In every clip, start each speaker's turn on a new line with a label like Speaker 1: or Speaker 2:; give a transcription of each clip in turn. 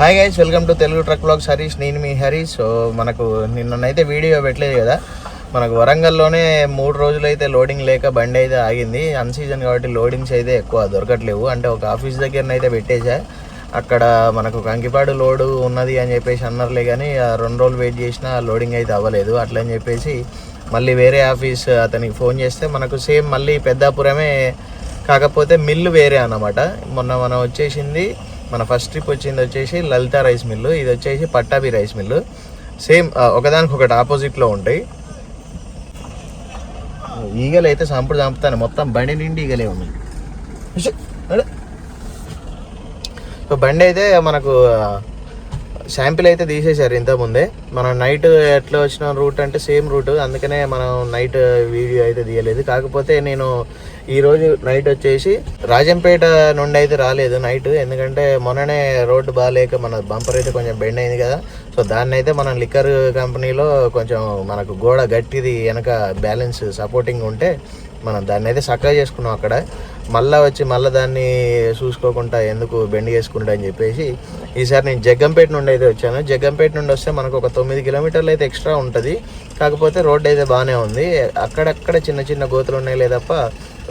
Speaker 1: Hi guys welcome to Telugu truck blogs Harish నేను మీ Harish so మనకు నిన్ననైతే వీడియో పెట్టలేదు కదా? మనకు వరంగల్లోనే మూడు రోజులు అయితే లోడింగ్ లేక బండి అయితే ఆగింది. అన్సీజన్ కాబట్టి లోడింగ్స్ అయితే ఎక్కువ దొరకట్లేవు. అంటే ఒక ఆఫీస్ దగ్గరనైతే పెట్టేశా. అక్కడ మనకు కంకిపాడు లోడు ఉన్నది అని చెప్పేసి అన్నారులే కానీ ఆ రెండు రోజులు వెయిట్ చేసినా లోడింగ్ అయితే అవ్వలేదు. అట్లని చెప్పేసి మళ్ళీ వేరే ఆఫీస్ అతనికి ఫోన్ చేస్తే మనకు సేమ్ మళ్ళీ పెద్దాపురమే కాకపోతే మిల్లు వేరే అన్నమాట. మొన్న మనం వచ్చేసింది మన ఫస్ట్ ట్రిప్ వచ్చింది వచ్చేసి లలిత రైస్ మిల్లు ఇది వచ్చేసి పట్టాభి రైస్ మిల్లు సేమ్ ఒకదానికి ఒకటి ఆపోజిట్లో ఉంటాయి. ఈగలు అయితే సంపుడు చంపుతాను మొత్తం బండి నిండి ఈగలే ఉన్నాయి. సో బండి అయితే మనకు శాంపిల్ అయితే తీసేశారు ఇంతకుముందే మనం నైట్ ఎట్లా వచ్చిన రూట్ అంటే సేమ్ రూట్. అందుకనే మనం నైట్ వీడియో అయితే తీయలేదు. కాకపోతే నేను ఈరోజు నైట్ వచ్చేసి రాజంపేట నుండి అయితే రాలేదు నైట్ ఎందుకంటే మొన్ననే రోడ్డు బాగాలేక మన బంపర్ అయితే కొంచెం బెండ్ అయింది కదా. సో దాన్ని అయితే మనం లిక్కర్ కంపెనీలో కొంచెం మనకు గోడ గట్టిది వెనక బ్యాలెన్స్ సపోర్టింగ్ ఉంటే మనం దాన్ని అయితే చక్కగా చేసుకున్నాం అక్కడ. మళ్ళా వచ్చి మళ్ళీ దాన్ని చూసుకోకుండా ఎందుకు బెండ్ చేసుకుంటా అని చెప్పేసి ఈసారి నేను జగ్గంపేట నుండి అయితే వచ్చాను. జగ్గంపేట నుండి వస్తే మనకు ఒక తొమ్మిది కిలోమీటర్లు అయితే ఎక్స్ట్రా ఉంటుంది. కాకపోతే రోడ్ అయితే బాగానే ఉంది. అక్కడక్కడ చిన్న చిన్న గోతులు ఉన్నాయి లేదప్ప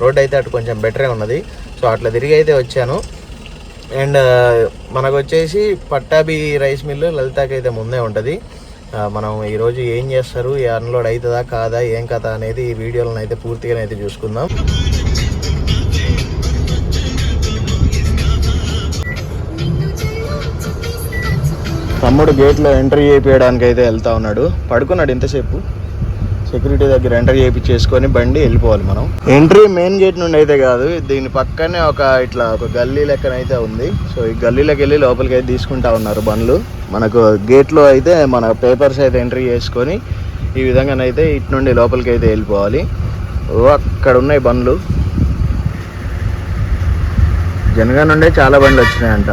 Speaker 1: రోడ్ అయితే అటు కొంచెం బెటరే ఉన్నది. సో అట్లా తిరిగి అయితే వచ్చాను. అండ్ మనకు వచ్చేసి పట్టాభి రైస్ మిల్లు లలితాకి అయితే ముందే ఉంటుంది. మనం ఈరోజు ఏం చేస్తారు అన్లోడ్ అవుతుందా కాదా ఏం కథ అనేది ఈ వీడియోలను అయితే పూర్తిగా అయితే చూసుకుందాం. తమ్ముడు గేట్లో ఎంట్రీ చేయించడానికి అయితే వెళ్తా ఉన్నాడు. పడుకున్నాడు ఇంతసేపు. సెక్యూరిటీ దగ్గర ఎంటర్ చేయించేసుకొని బండి వెళ్ళిపోవాలి మనం. ఎంట్రీ మెయిన్ గేట్ నుండి అయితే కాదు దీని పక్కనే ఒక ఇట్లా ఒక గల్లీ లెక్కన అయితే ఉంది. సో ఈ గల్లీలోకి వెళ్ళి లోపలికి అయితే తీసుకుంటా ఉన్నారు బండ్లు. మనకు గేట్లో అయితే మన పేపర్స్ అయితే ఎంట్రీ చేసుకొని ఈ విధంగానైతే ఇటు నుండి లోపలికి అయితే వెళ్ళిపోవాలి. ఓ అక్కడ ఉన్నాయి బండ్లు. జనగా నుండే చాలా బండ్లు వచ్చినాయంట.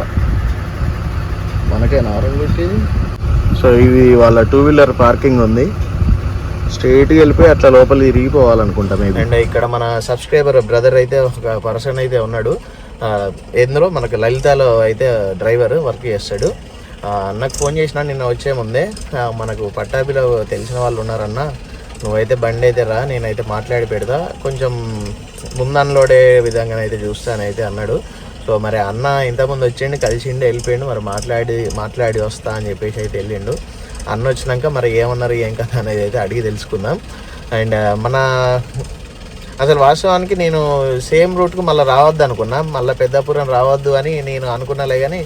Speaker 1: మనకే నారం పెట్టేది సో ఇది వాళ్ళ టూ వీలర్ పార్కింగ్ ఉంది. స్ట్రైట్గా వెళ్ళిపోయి అట్లా లోపల తిరిగిపోవాలనుకుంటా మేము అండ్ ఇక్కడ మన సబ్స్క్రైబర్ బ్రదర్ అయితే ఒక పర్సన్ అయితే ఉన్నాడు. ఎందులో మనకు లలితలో అయితే డ్రైవర్ వర్క్ చేస్తాడు. అన్నకు ఫోన్ చేసినా నిన్న వచ్చే ముందే మనకు పట్టాభిలో తెలిసిన వాళ్ళు ఉన్నారన్న నువ్వైతే బండి అయితే రా నేనైతే మాట్లాడి పెడతా కొంచెం ముందు అన్లోడే విధంగానైతే చూస్తానైతే అన్నాడు. సో మరి అన్న ఇంతకుముందు వచ్చిండు కలిసిండు వెళ్ళిపోయిండు మరి మాట్లాడి మాట్లాడి వస్తా అని చెప్పేసి అయితే వెళ్ళిండు. అన్న వచ్చినాక మరి ఏమన్నారు ఏం కథ అనేది అయితే అడిగి తెలుసుకుందాం. అండ్ మన అసలు వాస్తవానికి నేను సేమ్ రూట్కు మళ్ళీ రావద్దు అనుకున్నా మళ్ళీ పెద్దాపురం రావద్దు అని నేను అనుకున్నాలే కానీ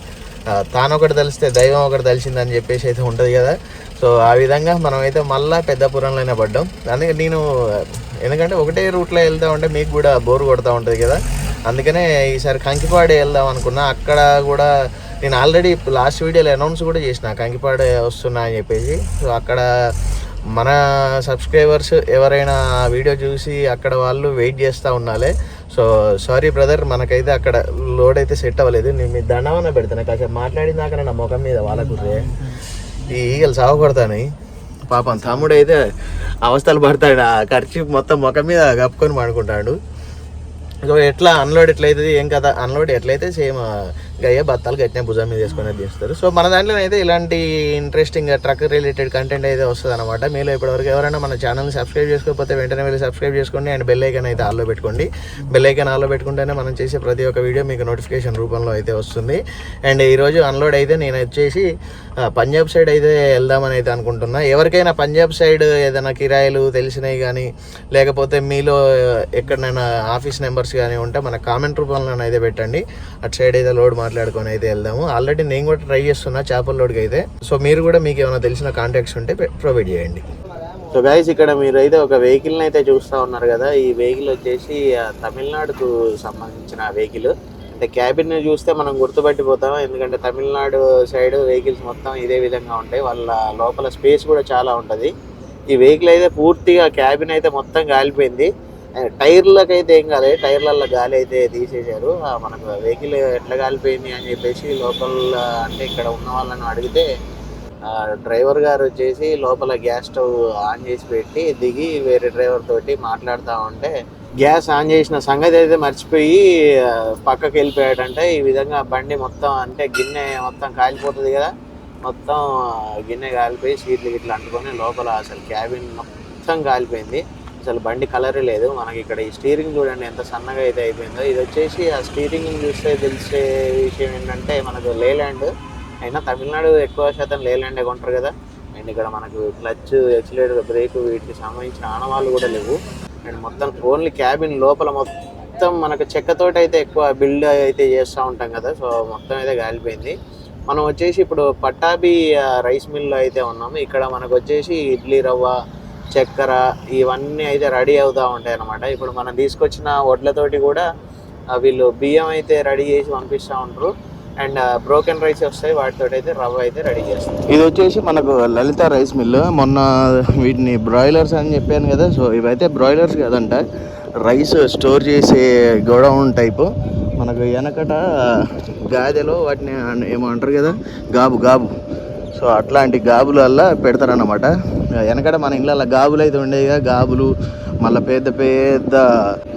Speaker 1: తాను ఒకటి తెలిస్తే దైవం ఒకటి తెలిసిందని చెప్పేసి అయితే ఉంటుంది కదా. సో ఆ విధంగా మనం అయితే మళ్ళీ పెద్దపురంలోనే పడ్డాం. అందుకే నేను ఎందుకంటే ఒకటే రూట్లో వెళ్తా ఉంటే మీకు కూడా బోర్ కొడతా ఉంటుంది కదా. అందుకనే ఈసారి కంకిపాడు వెళ్దాం అనుకున్నా. అక్కడ కూడా నేను ఆల్రెడీ లాస్ట్ వీడియోలో అనౌన్స్ కూడా చేసిన కంకిపాడు వస్తున్నా అని చెప్పేసి. సో అక్కడ మన సబ్స్క్రైబర్స్ ఎవరైనా ఆ వీడియో చూసి అక్కడ వాళ్ళు వెయిట్ చేస్తూ ఉండాలి. సో సారీ బ్రదర్ మనకైతే అక్కడ లోడ్ అయితే సెట్ అవ్వలేదు. నేను మీ దండవన పెడతాను. కాసేపు మాట్లాడినాక నా ముఖం మీద వాళ్ళకు ఈ ఈగలు సాగకూడతాని పాపం తమ్ముడు అయితే అవస్థలు పడతాడు. ఆ ఖర్చు మొత్తం ముఖం మీద కప్పుకొని పడుకుంటాడు. ఎట్లా అన్లోడ్ ఎట్లయితుంది ఏం కదా అన్లోడ్ ఎట్లయితే సేమ్ గయ్య బత్తాలు గట్టిన భుజం మీద వేసుకొని తీస్తారు. సో మన దాంట్లో అయితే ఇలాంటి ఇంట్రెస్టింగ్ ట్రక్ రిలేటెడ్ కంటెంట్ అయితే వస్తుంది అనమాట మీలో ఇప్పటివరకు ఎవరైనా మన ఛానల్ని సబ్స్క్రైబ్ చేసుకోకపోతే వెంటనే వెళ్ళి సబ్స్క్రైబ్ చేసుకోండి. అండ్ బెల్ ఐకన్ అయితే ఆల్లో పెట్టుకోండి. బెల్ ఐకన్ ఆల్లో పెట్టుకుంటేనే మనం చేసే ప్రతి ఒక్క వీడియో మీకు నోటిఫికేషన్ రూపంలో అయితే వస్తుంది. అండ్ ఈరోజు అన్లోడ్ అయితే నేను వచ్చేసి పంజాబ్ సైడ్ అయితే వెళ్దామని అయితే అనుకుంటున్నా. ఎవరికైనా పంజాబ్ సైడ్ ఏదైనా కిరాయిలు తెలిసినవి కానీ లేకపోతే మీలో ఎక్కడైనా ఆఫీస్ నెంబర్స్ కానీ ఉంటే మన కామెంట్ రూపంలో అయితే పెట్టండి. అటు సైడ్ అయితే లోడ్ మాట్లాడుకొని అయితే వెళ్దాము. ఆల్రెడీ నేను కూడా ట్రై చేస్తున్నా చేపల లోడ్కి అయితే. సో మీరు కూడా మీకు ఏమైనా తెలిసిన కాంటాక్ట్స్ ఉంటే ప్రొవైడ్ చేయండి. సో గైస్ ఇక్కడ మీరు అయితే ఒక వెహికల్ని అయితే చూస్తూ ఉన్నారు కదా. ఈ వెహికల్ వచ్చేసి తమిళనాడుకు సంబంధించిన వెహికల్ అంటే క్యాబిన్ చూస్తే మనం గుర్తుపట్టిపోతాం ఎందుకంటే తమిళనాడు సైడ్ వెహికల్స్ మొత్తం ఇదే విధంగా ఉంటాయి. వాళ్ళ లోపల స్పేస్ కూడా చాలా ఉంటుంది. ఈ వెహికల్ అయితే పూర్తిగా క్యాబిన్ అయితే మొత్తం కాలిపోయింది. టైర్లకు అయితే ఏం కాలేదు టైర్లలో గాలి అయితే తీసేశారు మనకు వెహికల్ ఎట్లా కాలిపోయింది అని చెప్పేసి లోకల్ అంటే ఇక్కడ ఉన్న వాళ్ళని అడిగితే డ్రైవర్ గారు వచ్చేసి లోపల గ్యాస్ స్టవ్ ఆన్ చేసి పెట్టి దిగి వేరే డ్రైవర్ తోటి మాట్లాడుతూ ఉంటే
Speaker 2: గ్యాస్ ఆన్ చేసిన సంగతి అయితే మర్చిపోయి పక్కకి వెళ్ళిపోయాడంటే. ఈ విధంగా బండి మొత్తం అంటే గిన్నె మొత్తం కాలిపోతుంది కదా మొత్తం గిన్నె కాలిపోయి సీట్లు గిట్ల అంటుకొని లోపల అసలు క్యాబిన్ మొత్తం కాలిపోయింది. అసలు బండి కలరే లేదు. మనకి ఇక్కడ ఈ స్టీరింగ్ చూడండి ఎంత సన్నగా అయితే అయిపోయిందో. ఇది వచ్చేసి ఆ స్టీరింగ్ చూస్తే తెలిసే విషయం ఏంటంటే మనకు లేలాండ్ అయినా తమిళనాడు ఎక్కువ శాతం లేలాండే కొంటారు కదా. అండ్ ఇక్కడ మనకు క్లచ్ ఎక్సిలేటర్ బ్రేక్ వీటికి సంబంధించిన ఆనవాళ్ళు కూడా లేవు. అండ్ మొత్తం ఓన్లీ క్యాబిన్ లోపల మొత్తం మనకు చెక్కతోటి అయితే ఎక్కువ బిల్డ్ అయితే చేస్తూ ఉంటాం కదా. సో మొత్తం అయితే కాలిపోయింది మనం వచ్చేసి ఇప్పుడు పట్టాభి రైస్ మిల్లో అయితే ఉన్నాము. ఇక్కడ మనకు వచ్చేసి ఇడ్లీ రవ్వ చక్కెర ఇవన్నీ అయితే రెడీ అవుతూ ఉంటాయి అన్నమాట ఇప్పుడు మనం తీసుకొచ్చిన వడ్లతోటి కూడా వీళ్ళు బియ్యం అయితే రెడీ చేసి పంపిస్తూ ఉంటారు అండ్ బ్రోకెన్ రైస్ వస్తాయి వాటితో అయితే రవ్వ అయితే రెడీ చేస్తాం.
Speaker 1: ఇది వచ్చేసి మనకు లలిత రైస్ మిల్. మొన్న వీటిని బ్రాయిలర్స్ అని చెప్పాను కదా సో ఇవైతే బ్రాయిలర్స్ కదంట రైస్ స్టోర్ చేసే గోడౌన్ టైపు. మనకు వెనకట గాదెలో వాటిని ఏమో అంటారు కదా గాబు గాబు. సో అట్లాంటి గాబులల్లా పెడతారన్నమాట. వెనకడ మన ఇళ్ళ గాబులు అయితే ఉండేవి గాబులు మళ్ళీ పెద్ద పెద్ద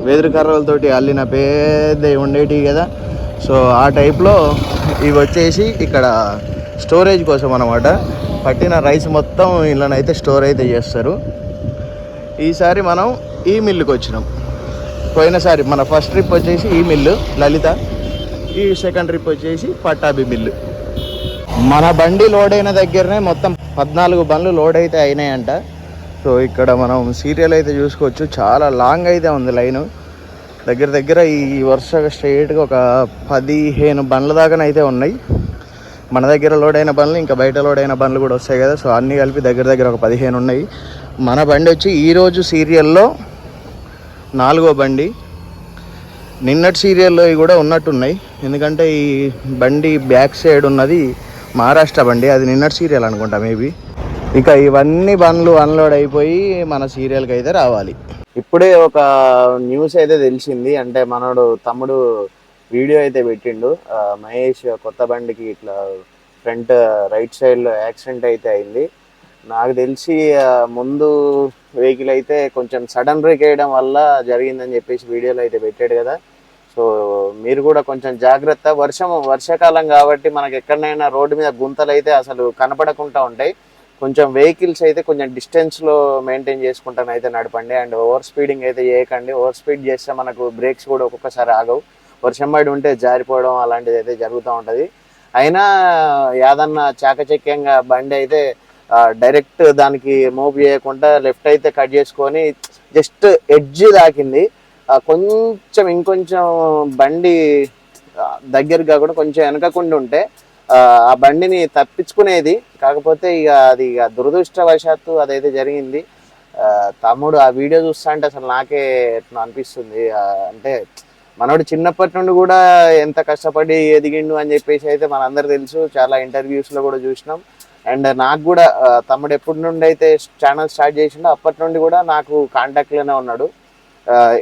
Speaker 1: వెదురు కర్రలతోటి అల్లిన పెద్ద ఉండేటివి కదా. సో ఆ టైప్లో ఇవి వచ్చేసి ఇక్కడ స్టోరేజ్ కోసం అనమాట పట్టిన రైస్ మొత్తం ఇళ్ళనైతే స్టోర్ అయితే చేస్తారు. ఈసారి మనం ఈ మిల్లుకి వచ్చినాం. పోయినసారి మన ఫస్ట్ ట్రిప్ వచ్చేసి ఈ మిల్లు లలిత. ఈ సెకండ్ ట్రిప్ వచ్చేసి పట్టాభి మిల్లు. మన బండి లోడ్ అయిన దగ్గరనే మొత్తం పద్నాలుగు బండ్లు లోడ్ అయితే అయినాయంట. సో ఇక్కడ మనం సీరియల్ అయితే చూసుకోవచ్చు. చాలా లాంగ్ అయితే ఉంది లైను. దగ్గర దగ్గర ఈ వరుసగా స్ట్రైట్గా ఒక పదిహేను బండ్ల దాకానైతే ఉన్నాయి. మన దగ్గర లోడ్ అయిన బండ్లు ఇంకా బయట లోడ్ అయిన బండ్లు కూడా వస్తాయి కదా. సో అన్నీ కలిపి దగ్గర దగ్గర ఒక పదిహేను ఉన్నాయి. మన బండి వచ్చి ఈరోజు సీరియల్లో నాలుగో బండి. నిన్నటి సీరియల్లో కూడా ఉన్నట్టున్నాయి. ఎందుకంటే ఈ బండి బ్యాక్ సైడ్ ఉన్నది మహారాష్ట్ర బండి అది నిన్నటి సీరియల్ అనుకుంటా మేబీ ఇక ఇవన్నీ బండ్లు అన్లోడ్ అయిపోయి మన సీరియల్కి అయితే రావాలి.
Speaker 2: ఇప్పుడే ఒక న్యూస్ అయితే తెలిసింది అంటే మనోడు తమ్ముడు వీడియో అయితే పెట్టిండు. మహేష్ కొత్త బండికి ఇట్లా ఫ్రంట్ రైట్ సైడ్లో యాక్సిడెంట్ అయితే అయింది. నాకు తెలిసి ముందు వెహికల్ అయితే కొంచెం సడన్ బ్రేక్ వేయడం వల్ల జరిగిందని చెప్పేసి వీడియోలో అయితే పెట్టాడు కదా. సో మీరు కూడా కొంచెం జాగ్రత్త. వర్షం వర్షాకాలం కాబట్టి మనకి ఎక్కడైనా రోడ్డు మీద గుంతలు అయితే అసలు కనపడకుండా ఉంటాయి. కొంచెం వెహికల్స్ అయితే కొంచెం డిస్టెన్స్లో మెయింటైన్ చేసుకుంటాను అయితే నడపండి. అండ్ ఓవర్ స్పీడింగ్ అయితే చేయకండి. ఓవర్ స్పీడ్ చేస్తే మనకు బ్రేక్స్ కూడా ఒక్కొక్కసారి ఆగవు. వర్షం పడి ఉంటే జారిపోవడం అలాంటిది అయితే జరుగుతూ ఉంటుంది. అయినా యాదన్న చాకచక్యంగా బండి అయితే డైరెక్ట్ దానికి మూవ్ చేయకుండా లెఫ్ట్ అయితే కట్ చేసుకొని జస్ట్ ఎడ్జ్ దాకింది. కొంచెం ఇంకొంచెం బండి దగ్గరగా కూడా కొంచెం వెనకకుండా ఉంటే ఆ, బండిని తప్పించుకునేది. కాకపోతే ఇక అది ఇక దురదృష్టవశాత్తు అదైతే జరిగింది. తమ్ముడు ఆ వీడియో చూస్తా అంటే అసలు నాకే ఎట్లా అనిపిస్తుంది? అంటే మనోడు చిన్నప్పటి నుండి కూడా ఎంత కష్టపడి ఎదిగిండు అని చెప్పేసి అయితే మనందరు తెలుసు. చాలా ఇంటర్వ్యూస్లో కూడా చూసినాం. అండ్ నాకు కూడా తమ్ముడు ఎప్పటి నుండి అయితే ఛానల్ స్టార్ట్ చేసిండో అప్పటి నుండి కూడా నాకు కాంటాక్ట్లోనే ఉన్నాడు.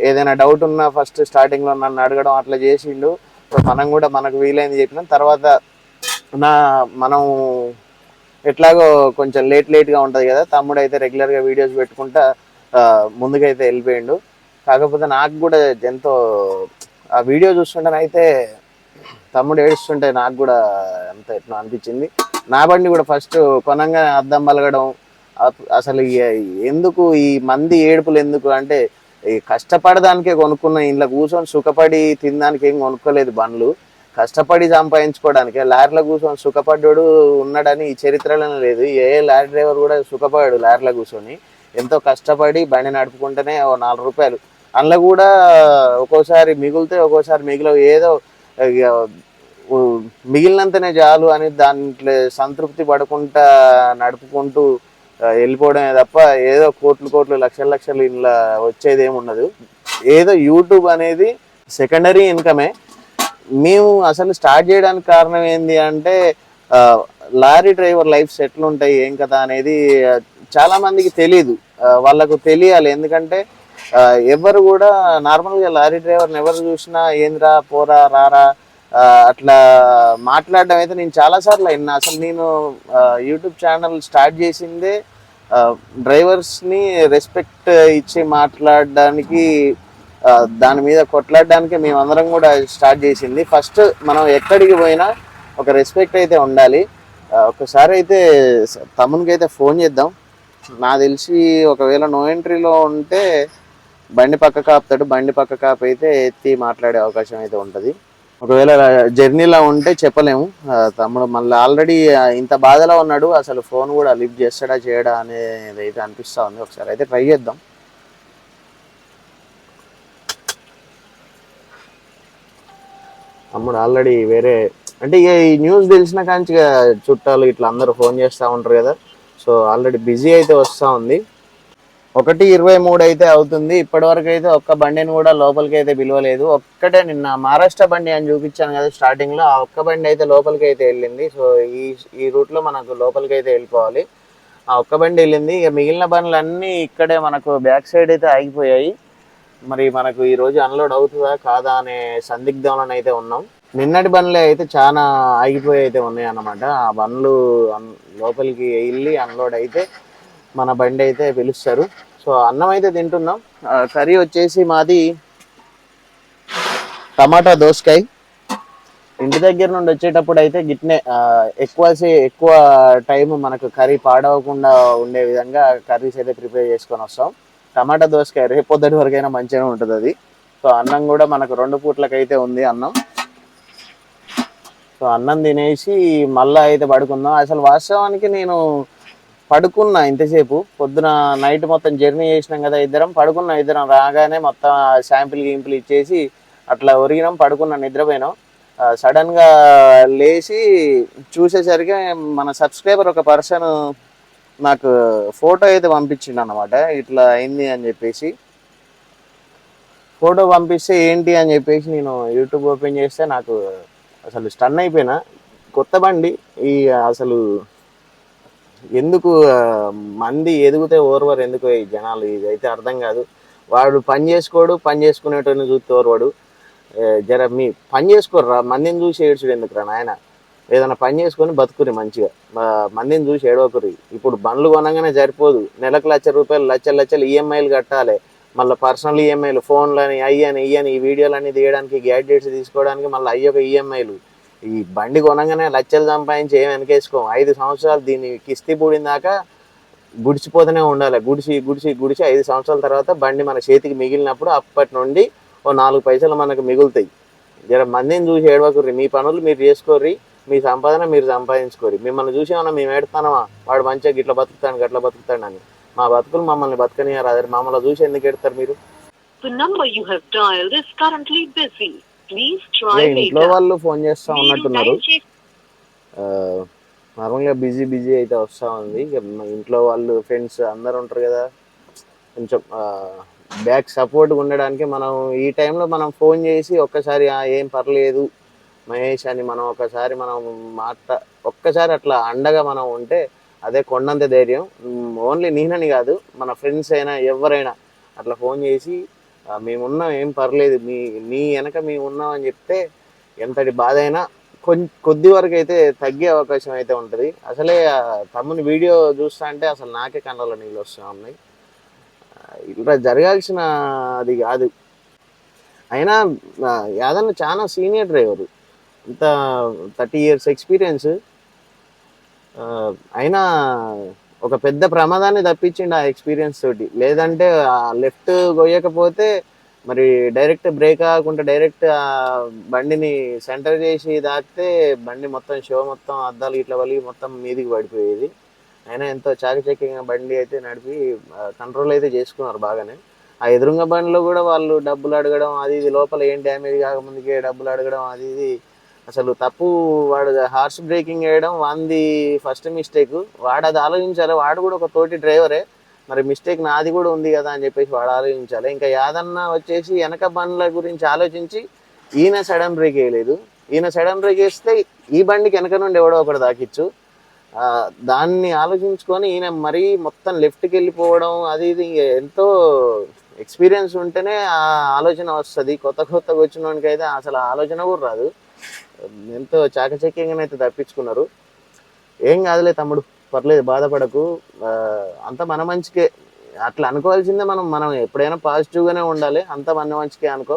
Speaker 2: ఏదైనా డౌట్ ఉన్నా ఫస్ట్ స్టార్టింగ్లో నన్ను అడగడం అట్లా చేసిండు. సో మనం కూడా మనకు వీలైంది చెప్పినాం తర్వాత నా మనం ఎట్లాగో కొంచెం లేట్ లేట్గా ఉంటుంది కదా తమ్ముడు అయితే రెగ్యులర్గా వీడియోస్ పెట్టుకుంటా ముందుకైతే వెళ్ళిపోయిండు. కాకపోతే నాకు కూడా ఎంతో ఆ వీడియో చూస్తుంటేనైతే తమ్ముడు ఏడుస్తుంటే నాకు కూడా అంత ఎట్లా అనిపించింది. నా బండి కూడా ఫస్ట్ కొనంగా అద్దం పలగడం అసలు ఎందుకు ఈ మంది ఏడుపులు ఎందుకు అంటే ఈ కష్టపడడానికే కొనుక్కున్న ఇంట్లో కూర్చొని సుఖపడి తినడానికి ఏం కొనుక్కోలేదు బండ్లు. కష్టపడి సంపాదించుకోవడానికి. లారీలో కూర్చొని సుఖపడ్డాడు ఉన్నాడని ఈ చరిత్రలోనే లేదు. ఏ లారీ డ్రైవర్ కూడా సుఖపడాడు లారీలో కూర్చొని. ఎంతో కష్టపడి బండి నడుపుకుంటేనే ఓ నాలుగు రూపాయలు. అందులో కూడా ఒక్కోసారి మిగిలితే ఒక్కోసారి మిగిలి ఏదో ఇక మిగిలినంతనే చాలు అని దాంట్లో సంతృప్తి పడకుండా నడుపుకుంటూ వెళ్ళిపోవడమే తప్ప ఏదో కోట్లు కోట్లు లక్షల లక్షలు ఇలా వచ్చేది ఏమి ఉండదు. ఏదో యూట్యూబ్ అనేది సెకండరీ ఇన్కమే మేము అసలు స్టార్ట్ చేయడానికి కారణం ఏంది అంటే లారీ డ్రైవర్ లైఫ్స్ ఎట్లుంటాయి ఏం కదా అనేది చాలామందికి చాలా మందికి తెలియదు వాళ్ళకు తెలియాలి. ఎందుకంటే ఎవరు కూడా నార్మల్గా లారీ డ్రైవర్ని ఎవరు చూసినా ఏంద్రా పోరా రారా అట్లా మాట్లాడడం అయితే నేను చాలాసార్లు అయినా అసలు నేను యూట్యూబ్ ఛానల్ స్టార్ట్ చేసిందే డ్రైవర్స్ని రెస్పెక్ట్ ఇచ్చి మాట్లాడడానికి దాని మీద కొట్లాడడానికి మేమందరం కూడా స్టార్ట్ చేసింది. ఫస్ట్ మనం ఎక్కడికి పోయినా ఒక రెస్పెక్ట్ అయితే ఉండాలి. ఒకసారి అయితే తమ్మునికి అయితే ఫోన్ చేద్దాం. నాకు తెలిసి ఒకవేళ నో ఎంట్రీలో ఉంటే బండి పక్క కాపుతాడు. బండి పక్క కాపు అయితే ఎత్తి మాట్లాడే అవకాశం అయితే ఉంటుంది. ఒకవేళ జర్నీలో ఉంటే చెప్పలేము. తమ్ముడు మళ్ళీ ఆల్రెడీ ఇంత బాధలో ఉన్నాడు. అసలు ఫోన్ కూడా లిఫ్ట్ చేస్తాడా చేయడా అనేది అయితే అనిపిస్తూ ఉంది. ఒకసారి అయితే ట్రై చేద్దాం. తమ్ముడు ఆల్రెడీ వేరే అంటే ఇక ఈ న్యూస్ తెలిసిన కాంచి ఇక చుట్టాలు ఇట్లా అందరూ ఫోన్ చేస్తూ ఉంటారు కదా. సో ఆల్రెడీ బిజీ అయితే వస్తూ ఉంది. ఒకటి ఇరవై మూడు అయితే అవుతుంది. ఇప్పటివరకు అయితే ఒక్క బండిని కూడా లోపలికి అయితే పిలవలేదు. ఒక్కటే నిన్న మహారాష్ట్ర బండి అని చూపించాను కదా స్టార్టింగ్లో ఆ ఒక్క బండి అయితే లోపలికి అయితే వెళ్ళింది. సో ఈ ఈ రూట్లో మనకు లోపలికి అయితే వెళ్ళిపోవాలి. ఆ ఒక్క బండి వెళ్ళింది. ఇక మిగిలిన బండ్లు అన్నీ ఇక్కడే మనకు బ్యాక్ సైడ్ అయితే ఆగిపోయాయి. మరి మనకు ఈ రోజు అన్లోడ్ అవుతుందా కాదా అనే సందిగ్ధంలో అయితే ఉన్నాం. నిన్నటి బండ్లే అయితే చాలా ఆగిపోయి అయితే ఉన్నాయి అన్నమాట. ఆ బండ్లు లోపలికి వెళ్ళి అన్లోడ్ అయితే మన బండి అయితే పిలుస్తారు. సో అన్నం అయితే తింటున్నాం. కర్రీ వచ్చేసి మాది టమాటా దోసకాయ. ఇంటి దగ్గర నుండి వచ్చేటప్పుడు అయితే గిట్నే ఎక్కువ ఎక్కువ టైం మనకు కర్రీ పాడవకుండా ఉండే విధంగా కర్రీస్ అయితే ప్రిపేర్ చేసుకొని వస్తాం. టమాటా దోసకాయ రేపు పొద్దుటి వరకైనా మంచిగా ఉంటుంది అది. సో అన్నం కూడా మనకు రెండు పూట్లకైతే ఉంది అన్నం. సో అన్నం తినేసి మళ్ళీ అయితే పడుకుందాం. అసలు వాస్తవానికి నేను పడుకున్నా ఇంతసేపు. పొద్దున నైట్ మొత్తం జర్నీ చేసినాం కదా ఇద్దరం. పడుకున్నా ఇద్దరం రాగానే మొత్తం శాంపిల్ గింపులు ఇచ్చేసి అట్లా ఒరిగినాం పడుకున్నా నిద్రపోయినాం. సడన్గా లేచి చూసేసరికి మన సబ్స్క్రైబర్ ఒక పర్సన్ నాకు ఫోటో అయితే పంపించిండు అనమాట ఇట్లా అయింది అని చెప్పేసి. ఫోటో పంపిస్తే ఏంటి అని చెప్పేసి నేను యూట్యూబ్ ఓపెన్ చేస్తే నాకు అసలు స్టన్ అయిపోయినా. కొత్త బండి. ఈ అసలు ఎందుకు మంది ఎదిగితే ఓర్వరు ఎందుకు ఈ జనాలు? ఇది అయితే అర్థం కాదు. వాడు పని చేసుకోడు పని చేసుకునేటోని చూస్తే ఓర్వాడు. జర మీ పని చేసుకోర్రా మందిని చూసి ఏడ్చుడు ఎందుకురా నాయన? ఏదైనా పని చేసుకొని బతుకురి మంచిగా. మందిని చూసి ఏడవకురి ఇప్పుడు బండ్లు కొనగానే సరిపోదు. నెలకు లక్ష రూపాయలు లక్షలు లక్షలు ఈఎంఐలు కట్టాలి. మళ్ళీ పర్సనల్ ఈఎంఐలు ఫోన్లని అయ్యని ఇయ్యని ఈ వీడియోలన్నీ తీయడానికి గ్యాడ్జెట్స్ తీసుకోవడానికి మళ్ళీ అయ్యొక ఈఎంఐలు. ఈ బండి కొనగానే లచ్చలు సంపాదించి ఏం వెనకేసుకోం? ఐదు సంవత్సరాలు దీన్ని కిస్తీ పూడిన గుడిచిపోతూనే ఉండాలి. గుడిసి గుడిసి గుడిసి ఐదు సంవత్సరాల తర్వాత బండి మన చేతికి మిగిలినప్పుడు అప్పటి నుండి ఓ నాలుగు పైసలు మనకు మిగులుతాయి. జర మందిని చూసి ఏడవకుర్రి మీ పనులు మీరు చేసుకోర్రి మీ సంపాదన మీరు సంపాదించుకోరి మిమ్మల్ని చూసి ఏమన్నా మేము ఏడుతానమా వాడు మంచిగా గిట్ల బతుకుతాడు గట్ల బతుకుతాడు అని. మా బతుకులు మమ్మల్ని బతకనియారు అదే మమ్మల్ని చూసి ఎందుకు ఎడతారు మీరు?
Speaker 3: The number you have dialed is currently busy.
Speaker 2: ఇంట్లో. వాళ్ళు ఫోన్ చేస్తా ఉన్నట్టున్నారు. నార్మల్గా బిజీ బిజీ అయితే వస్తూ ఉంది. ఇంట్లో వాళ్ళు ఫ్రెండ్స్ అందరు ఉంటారు కదా. కొంచెం బ్యాక్ సపోర్ట్ ఉండడానికి మనం ఈ టైంలో మనం ఫోన్ చేసి ఒక్కసారి "ఆ, ఏం పర్లేదు మహేష్ అని మనం ఒకసారి మనం మాట ఒక్కసారి అట్లా అండగా మనం ఉంటే అదే కొండంత ధైర్యం. ఓన్లీ నేనని కాదు మన ఫ్రెండ్స్ అయినా ఎవరైనా అట్లా ఫోన్ చేసి "ఆ, మేమున్నాం ఏం పర్లేదు మీ మీ వెనక మేము ఉన్నాం అని చెప్తే ఎంతటి బాధ అయినా కొద్ది వరకు అయితే తగ్గే అవకాశం అయితే ఉంటుంది. అసలే తమ్ముని వీడియో చూస్తా అంటే అసలు నాకే కళ్ళలో నీళ్ళు వస్తూ ఉన్నాయి. ఇలా జరగాల్సిన అది కాదు. అయినా యాదన్న చాలా సీనియర్ డ్రైవరు. ఇంత థర్టీ ఇయర్స్ ఎక్స్పీరియన్స్. అయినా ఒక పెద్ద ప్రమాదాన్ని తప్పించిండు ఆ ఎక్స్పీరియన్స్ తోటి. లేదంటే లెఫ్ట్ కొయ్యకపోతే మరి డైరెక్ట్ బ్రేక్ కాకుండా డైరెక్ట్ ఆ బండిని సెంటర్ చేసి దాటితే బండి మొత్తం షో మొత్తం అద్దాలు ఇట్లా వలిగి మొత్తం మీదికి పడిపోయేది. అయినా ఎంతో చాకచక్యంగా బండి అయితే నడిపి కంట్రోల్ అయితే చేసుకున్నారు బాగానే. ఆ ఎదురుంగ బండిలో కూడా వాళ్ళు డబ్బులు అడగడం అది ఇది లోపల ఏం డ్యామేజ్ కాకముందుకే డబ్బులు అడగడం అది ఇది అసలు తప్పు వాడు హార్స్ బ్రేకింగ్ వేయడం వాంది ఫస్ట్ మిస్టేక్. వాడు అది ఆలోచించాలి వాడు కూడా ఒక తోటి డ్రైవరే. మరి మిస్టేక్ నాది కూడా ఉంది కదా అని చెప్పేసి వాడు ఆలోచించాలి. ఇంకా యాదన్న వచ్చేసి వెనక బండ్ల గురించి ఆలోచించి ఈయన సడన్ బ్రేక్ వేయలేదు. ఈయన సడన్ బ్రేక్ వేస్తే ఈ బండికి వెనక నుండి ఎవడో ఒకటి దాకిచ్చు. దాన్ని ఆలోచించుకొని ఈయన మరీ మొత్తం లెఫ్ట్కి వెళ్ళిపోవడం అది ఇది ఎంతో ఎక్స్పీరియన్స్ ఉంటేనే ఆ ఆలోచన వస్తుంది. కొత్త కొత్తగా వచ్చిన వానికి అయితే అసలు ఆలోచన కూడా రాదు. ఎంతో చాకచక్యంగానైతే తప్పించుకున్నారు. ఏం కాదులే తమ్ముడు పర్లేదు బాధపడకు. అంత మన మంచికే. అట్లా అనుకోవాల్సిందే మనం మనం ఎప్పుడైనా పాజిటివ్ గానే ఉండాలి. అంత మన మంచికే అనుకో.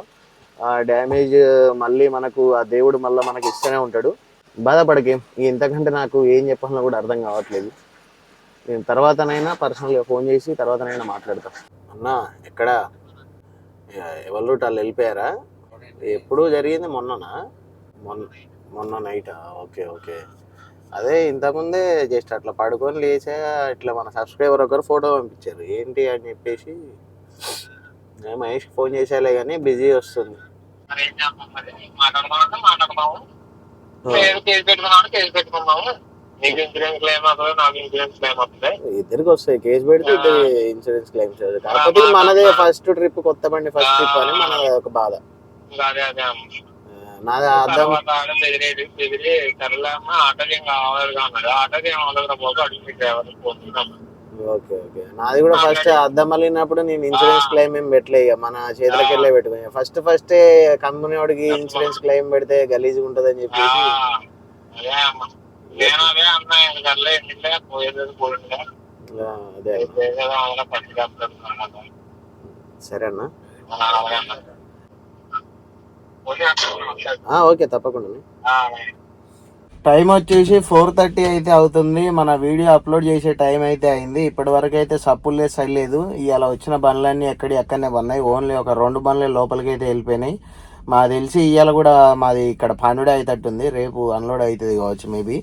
Speaker 2: ఆ డ్యామేజ్ మళ్ళీ మనకు ఆ దేవుడు మళ్ళీ మనకి ఇస్తూనే ఉంటాడు. బాధపడకే. ఇంతకంటే నాకు ఏం చెప్పాలో కూడా అర్థం కావట్లేదు. నేను తర్వాతనైనా పర్సనల్గా ఫోన్ చేసి తర్వాతనైనా మాట్లాడతా. అన్న ఎక్కడ? ఎవరు రూట్ వాళ్ళు వెళ్ళిపోయారా? ఎప్పుడు జరిగింది మొన్ననా? మొన్న మొన్న నైటా ఓకే ఓకే అదే ఇంతకుముందే జస్ట్ అట్లా పడుకొని లేచా ఇట్లా మన సబ్స్క్రైబర్ ఒకరు ఫోటో పంపించారు. ఏంటి అని చెప్పేసి నేను మహేష్ ఫోన్ చేసేలే కానీ బిజీ వస్తుంది.
Speaker 4: ఇన్సూరెన్స్ ఇన్సూరెన్స్
Speaker 2: ఇద్దరికి వస్తాయి. కేసు పెడితే ఇద్దరు ఇన్సూరెన్స్ క్లెయిమ్స్ కాకపోతే మనదే ఫస్ట్ ట్రిప్ కొత్త బండి ఫస్ట్ ట్రిప్ అని మన ఒక బాధ.
Speaker 4: అదే అదే
Speaker 2: నాది అర్థం
Speaker 4: తర్వాత ఏం అన్నాడు. ఏం అడిగి డ్రైవర్ పోతున్నాం
Speaker 2: ఓకే ఓకే. నాది కూడా ఫస్ట్ అద్దం మళ్ళినప్పుడు నేను ఇన్సూరెన్స్ క్లెయిమ్ ఏం పెట్టలే ఇక. మన చేతులకి వెళ్ళే పెట్టుకుని ఫస్ట్ ఫస్ట్ కంపెనీ వాడికి ఇన్సూరెన్స్ క్లెయిమ్ పెడితే గలీజ్ ఉంటుంది అని చెప్పేసి
Speaker 4: అదే అమ్మ. నేను అదే అన్నా సర్లే ఎందుకంటే పోయేది పోయిండే
Speaker 2: ఆ, అదే అన్న. సరే అన్న.
Speaker 4: అలాగే
Speaker 2: ఓకే తప్పకుండా
Speaker 4: ఆ,
Speaker 2: టైం వచ్చేసి ఫోర్ థర్టీ అయితే అవుతుంది. మన వీడియో అప్లోడ్ చేసే టైం అయితే అయింది. ఇప్పటి వరకు అయితే సప్పులు లేదు సరిలేదు ఇవాళ వచ్చిన బండ్లన్నీ ఎక్కడి అక్కడనే పన్నాయి ఓన్లీ ఒక రెండు బండ్లే లోపలికి అయితే వెళ్ళిపోయినాయి. మా తెలిసి ఇవాళ కూడా మాది ఇక్కడ పనుడే అవుతట్టుంది రేపు అన్లోడ్ అవుతుంది కావచ్చు మేబీ.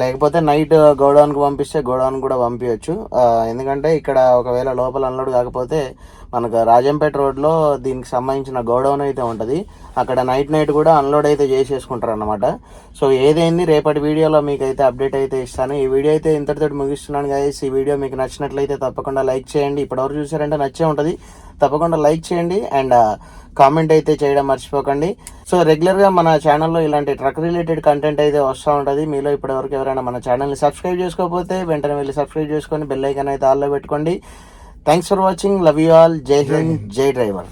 Speaker 2: లేకపోతే నైట్ గోడౌన్కి పంపిస్తే గోడౌన్ కూడా పంపించవచ్చు ఎందుకంటే ఇక్కడ ఒకవేళ లోపల అన్లోడ్ కాకపోతే మనకు రాజంపేట రోడ్లో దీనికి సంబంధించిన గోడౌన్ అయితే ఉంటుంది. అక్కడ నైట్ నైట్ కూడా అన్లోడ్ అయితే చేసేసుకుంటారు అనమాట సో ఏదైంది రేపటి వీడియోలో మీకు అయితే అప్డేట్ అయితే ఇస్తాను. ఈ వీడియో అయితే ఇంతటితో ముగిస్తున్నాను గైస్ ఈ వీడియో మీకు నచ్చినట్లయితే తప్పకుండా లైక్ చేయండి. ఇప్పటివరకు చూసారంటే నచ్చే ఉంటుంది. తప్పకుండా లైక్ చేయండి అండ్ కామెంట్ అయితే చేయడం మర్చిపోకండి. సో రెగ్యులర్గా మన ఛానల్లో ఇలాంటి ట్రక్ రిలేటెడ్ కంటెంట్ అయితే వస్తూ ఉంటుంది. మీలో ఇప్పటివరకు ఎవరైనా మన ఛానల్ని సబ్స్క్రైబ్ చేసుకోకపోతే వెంటనే వెళ్ళి సబ్స్క్రైబ్ చేసుకొని బెల్ ఐకాన్ అయితే ఆల్లో పెట్టుకోండి. Thanks for watching love you all జై హింద్ జై డ్రైవర్